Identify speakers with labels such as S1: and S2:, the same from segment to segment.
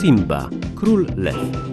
S1: Simba, król lew.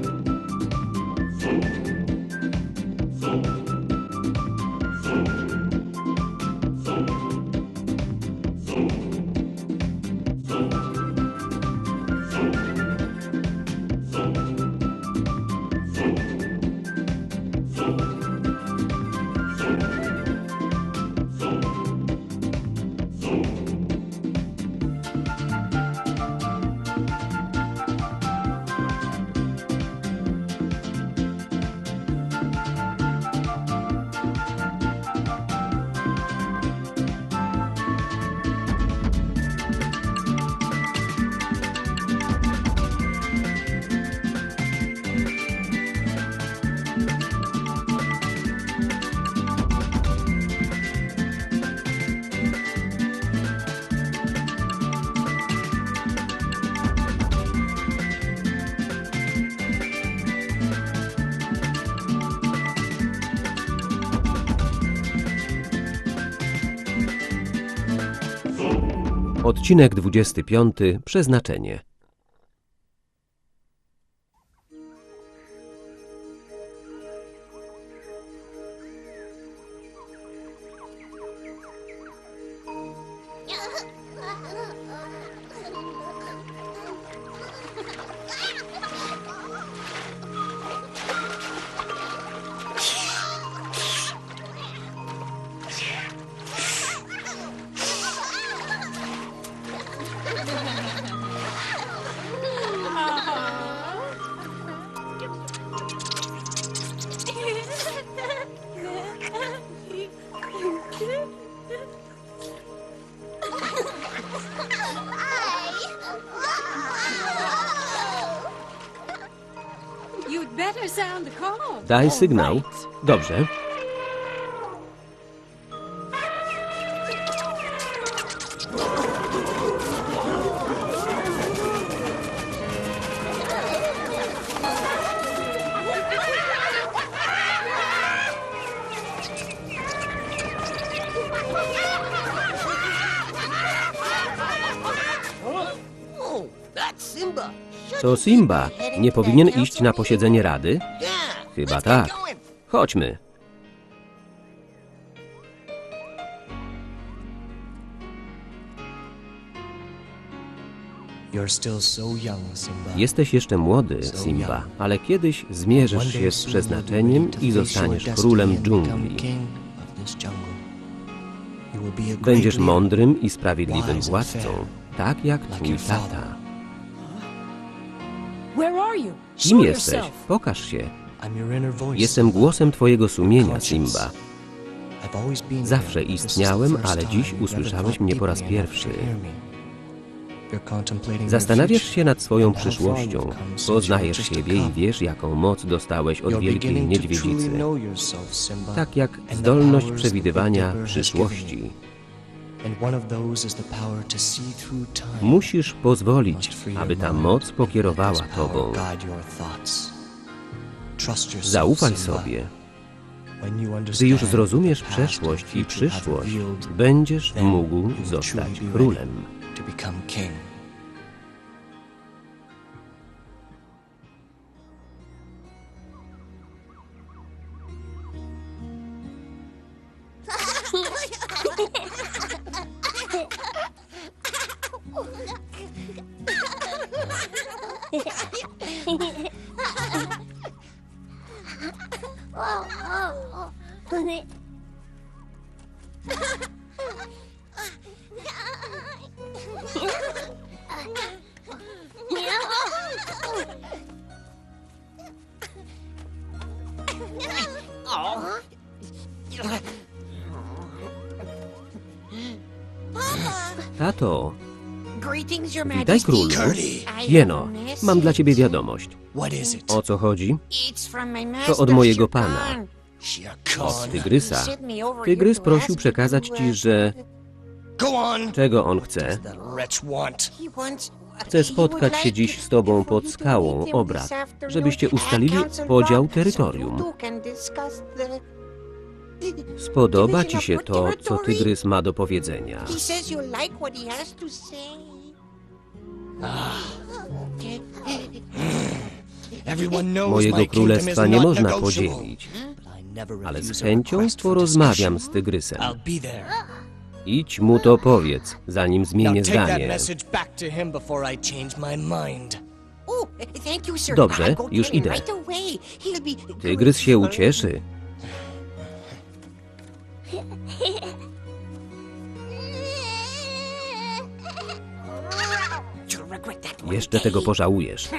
S1: Odcinek 25. Przeznaczenie. Daj sygnał. Dobrze.
S2: Oh.
S1: To Simba. Nie powinien iść na posiedzenie rady? Chyba tak. Chodźmy. Jesteś jeszcze młody, Simba, ale kiedyś zmierzysz się z przeznaczeniem i zostaniesz królem dżungli. Będziesz mądrym i sprawiedliwym władcą, tak jak twój tata. Kim jesteś? Pokaż się. Jestem głosem twojego sumienia, Simba. Zawsze istniałem, ale dziś usłyszałeś mnie po raz pierwszy. Zastanawiasz się nad swoją przyszłością, poznajesz siebie i wiesz, jaką moc dostałeś od wielkiej niedźwiedzicy. Tak jak zdolność przewidywania przyszłości. Musisz pozwolić, aby ta moc pokierowała tobą. Zaufaj sobie. Gdy już zrozumiesz przeszłość i przyszłość, będziesz mógł zostać królem.
S2: Your
S1: witaj królu. Jeno, mam dla ciebie wiadomość. O co chodzi? To od mojego pana. Od tygrysa. Tygrys
S2: to
S1: prosił przekazać ci, że czego on chce. Chce spotkać się dziś z tobą pod skałą, obrad, żebyście ustalili podział terytorium. Spodoba ci się to, co tygrys ma do powiedzenia.
S3: Ah,
S1: Mojego królestwa nie można podzielić, ale z chęcią porozmawiam z tygrysem. Idź mu to powiedz, zanim zmienię zdanie.
S2: Oh.
S1: Dobrze, już idę. Tygrys się ucieszy. Jeszcze tego pożałujesz.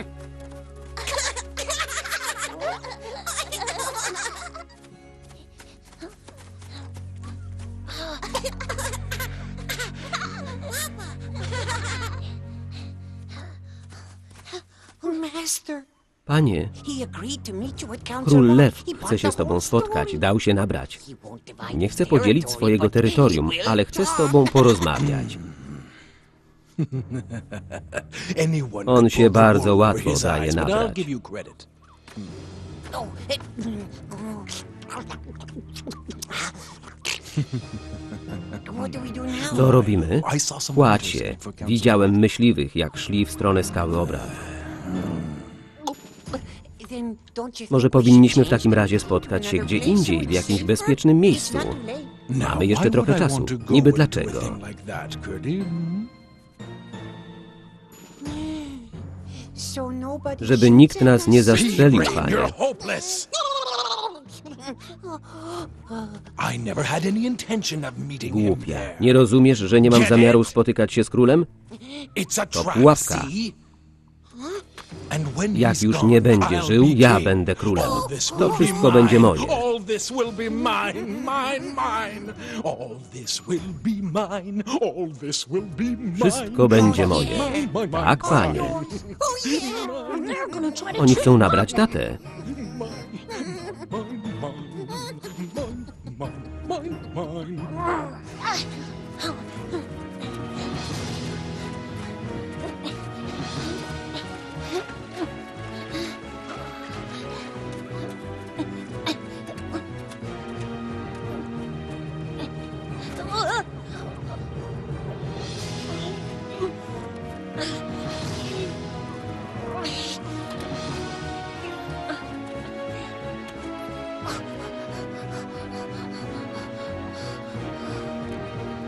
S1: Panie, król. Lew chce się z tobą spotkać, dał się nabrać. Nie chce podzielić swojego terytorium, ale chce z tobą porozmawiać. On się bardzo łatwo daje nabrać. Co robimy?
S4: Council
S1: Widziałem myśliwych, jak szli w stronę skały
S2: think
S1: Może powinniśmy w takim razie spotkać się gdzie indziej, w jakimś bezpiecznym miejscu. Mamy jeszcze trochę czasu. Niby dlaczego? Żeby nikt nas nie zastrzelił, panie. Głupia. Nie rozumiesz, że nie mam zamiaru spotykać się z królem?
S4: Trap,
S1: pułapka. Jak już nie będzie żył, ja będę królem.
S4: This
S1: To wszystko będzie moje.
S4: This will be mine, mine, mine. All this will be mine. All this will be mine.
S1: Wszystko będzie moje. Tak, panie. Oni chcą nabrać tatę.
S4: Mine, mine, mine,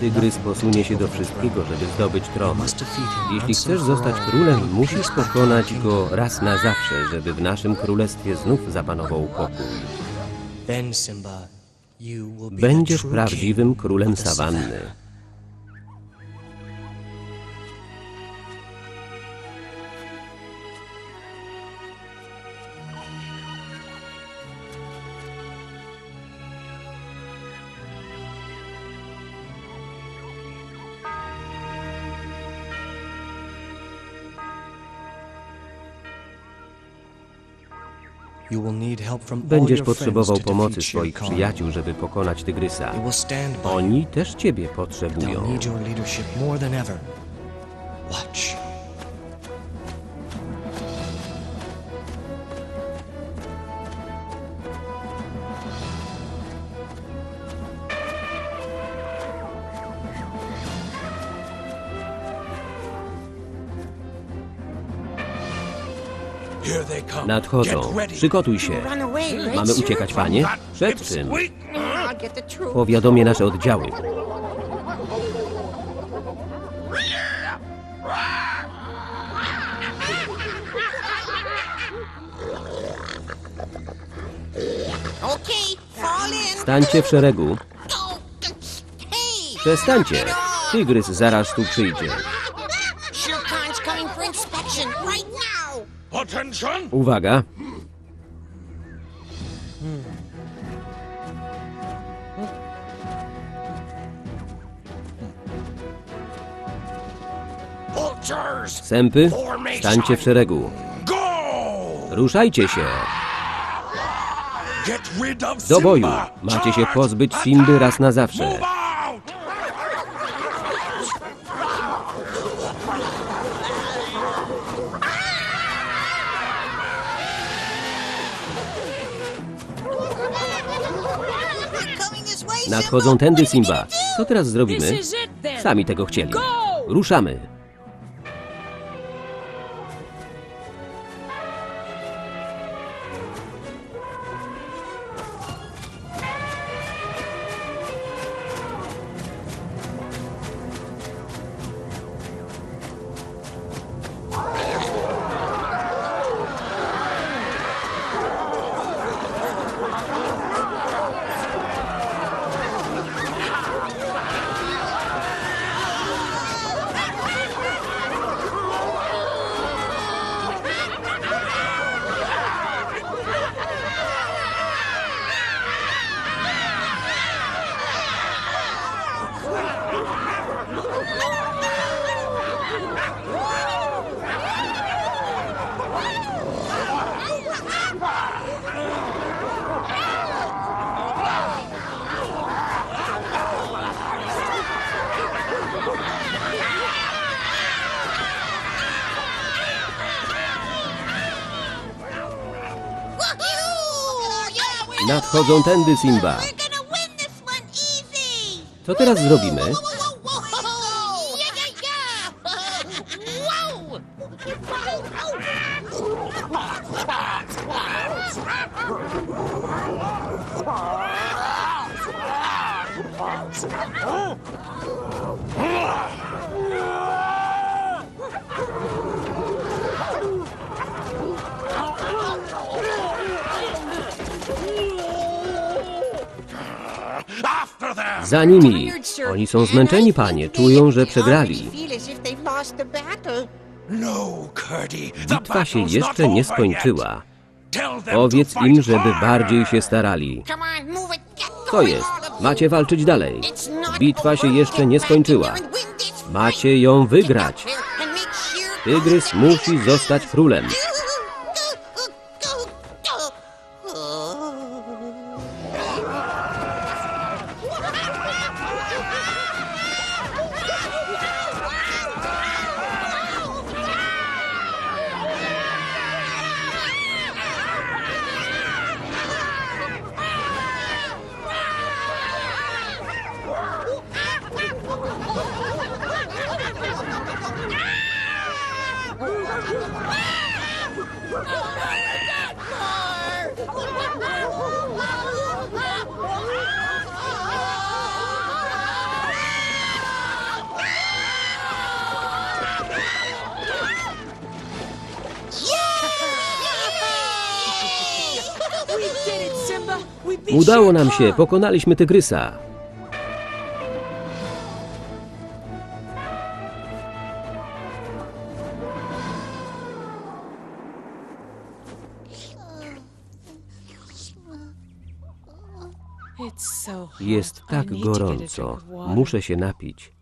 S1: tygrys posunie się do wszystkiego, żeby zdobyć tron. Jeśli chcesz zostać królem, musisz pokonać go raz na zawsze, żeby w naszym królestwie znów zapanował pokój. Będziesz prawdziwym królem sawanny. Będziesz potrzebował pomocy swoich przyjaciół, żeby pokonać tygrysa. Oni też ciebie potrzebują. Nadchodzą. Przygotuj się. Mamy uciekać, panie? Przed czym? Powiadomię nasze oddziały. Stańcie w szeregu. Przestańcie. Tygrys zaraz tu przyjdzie. Uwaga. Sępy, stańcie w szeregu. Ruszajcie się! Do boju! Macie się pozbyć Simby raz na zawsze. Nadchodzą tędy, Simba. Co teraz zrobimy? Sami tego chcieli. Ruszamy! Nadchodzą tędy, Simba. Co teraz zrobimy? Za nimi! Oni są zmęczeni, panie. Czują, że przegrali.
S4: No,
S1: Bitwa się jeszcze nie skończyła. Powiedz im, żeby bardziej się starali. Co jest? Macie walczyć dalej. Bitwa się jeszcze nie skończyła. Macie ją wygrać. Tygrys musi zostać królem. Udało nam się, pokonaliśmy tygrysa. Jest tak gorąco. Muszę się napić.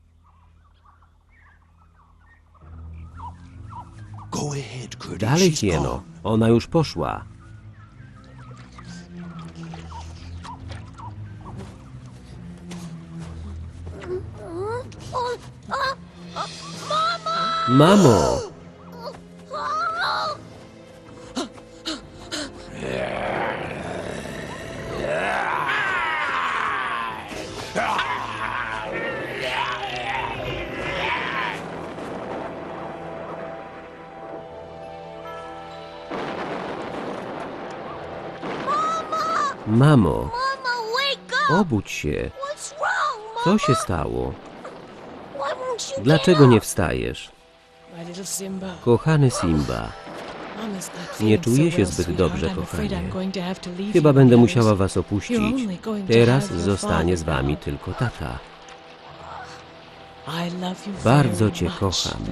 S1: Dalej, Hieno. Ona już poszła. Mamo! Mamo, obudź się. Co się stało? Dlaczego nie wstajesz? Kochany Simba, Nie czuję się zbyt dobrze, kochanie. Chyba będę musiała was opuścić. Teraz zostanie z wami tylko tata. Bardzo cię kocham.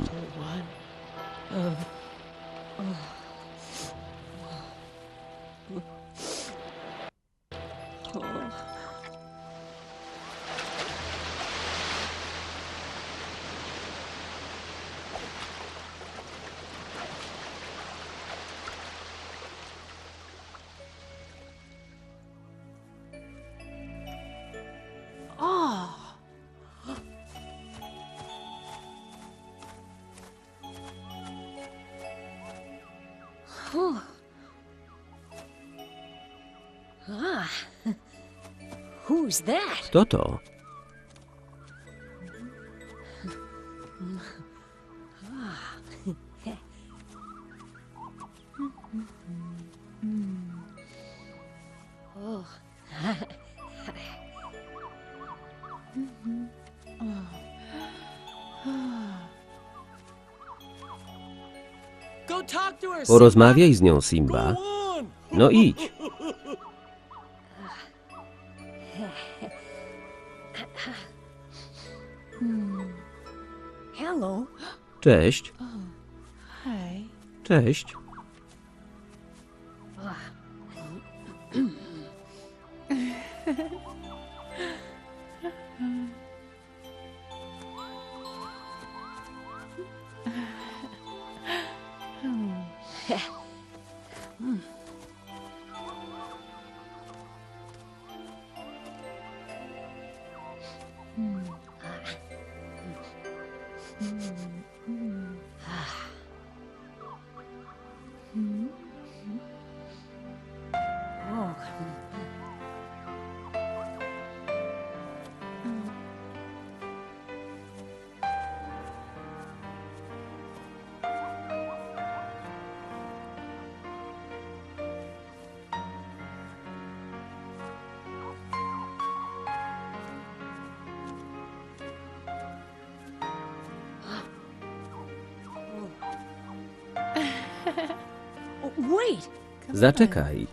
S5: Cool. Ah.
S6: Who's that?
S5: Toto.
S3: Porozmawiaj z nią, Simba. No idź.
S6: Hello.
S3: Cześć. Cześć. Zaczekaj.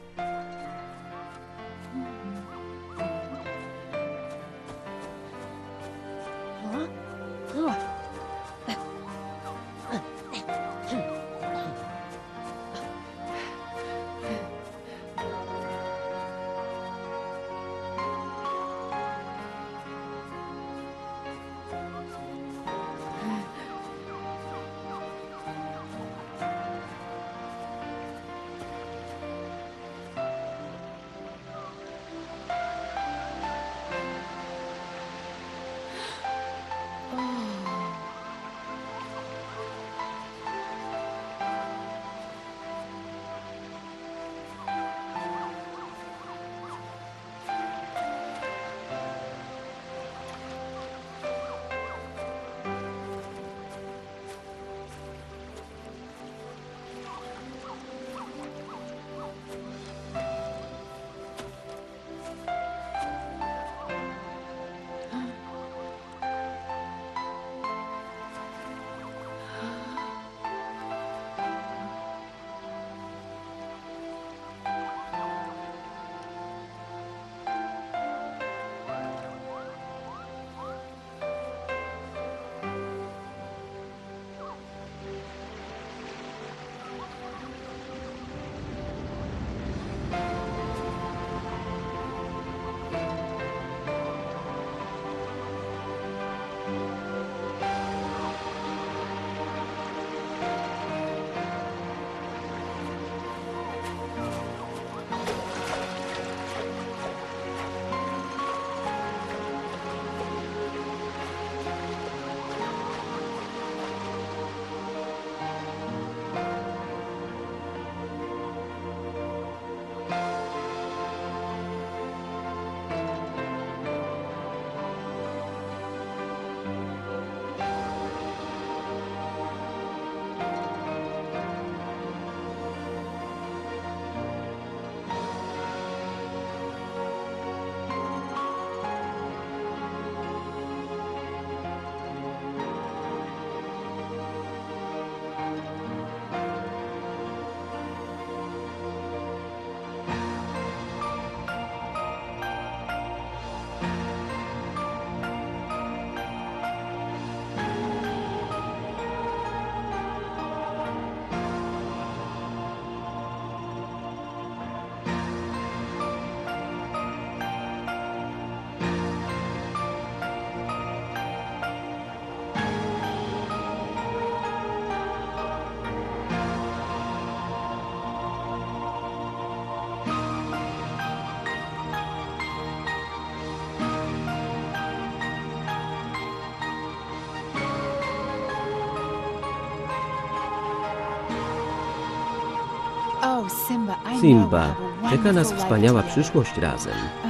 S5: Simba, know
S1: Simba, czeka nas wspaniała przyszłość razem.
S5: Oh,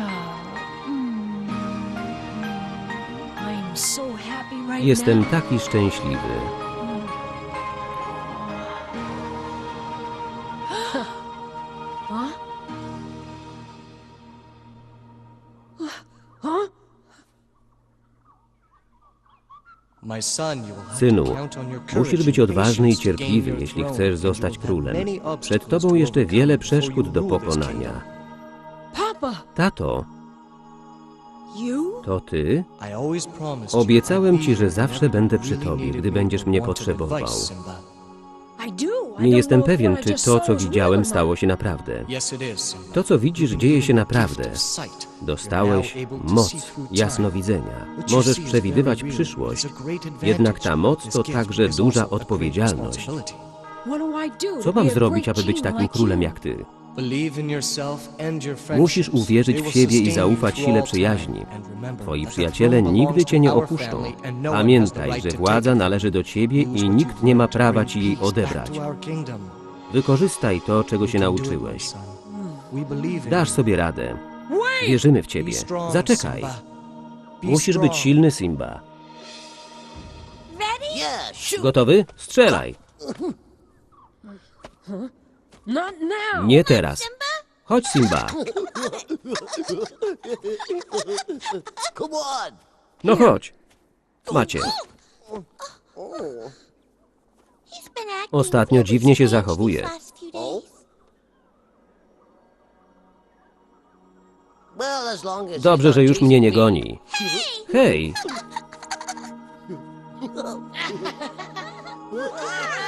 S5: mm.
S1: Jestem taki szczęśliwy. Synu, musisz być odważny i cierpliwy, jeśli chcesz zostać królem. Przed tobą
S3: to
S1: jeszcze wiele przeszkód do pokonania. Tato, to ty? Obiecałem ci, że zawsze będę przy tobie, gdy będziesz mnie potrzebował. Nie jestem pewien, czy to, co widziałem, stało się naprawdę. To, co widzisz, dzieje się naprawdę. Dostałeś moc jasnowidzenia. Możesz przewidywać przyszłość. Jednak ta moc to także duża odpowiedzialność. Co mam zrobić, aby być takim królem jak ty? Musisz uwierzyć w siebie i zaufać sile przyjaźni. Twoi przyjaciele nigdy cię nie opuszczą.
S3: no
S1: Pamiętaj, że władza należy do ciebie i nikt nie ma prawa ci jej odebrać. Wykorzystaj to, czego się nauczyłeś. Dasz sobie radę. Wierzymy w ciebie. Zaczekaj. Musisz być silny, Simba. Gotowy? Strzelaj.
S5: Now.
S1: Nie teraz. Chodź, Simba. No chodź. Macie. Ostatnio dziwnie się zachowuje. Dobrze, że już mnie nie goni. Hej,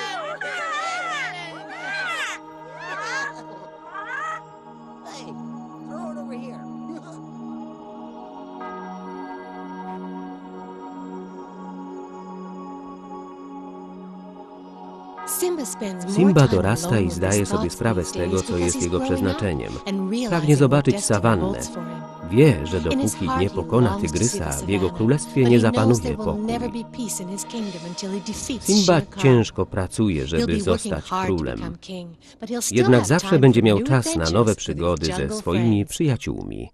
S1: Simba dorasta i zdaje sobie sprawę z tego, co jest jego przeznaczeniem. Pragnie zobaczyć sawannę. Wie, że dopóki nie pokona tygrysa, w jego królestwie nie zapanuje pokój. Simba ciężko pracuje, żeby zostać królem. Jednak zawsze będzie miał czas na nowe przygody ze swoimi przyjaciółmi.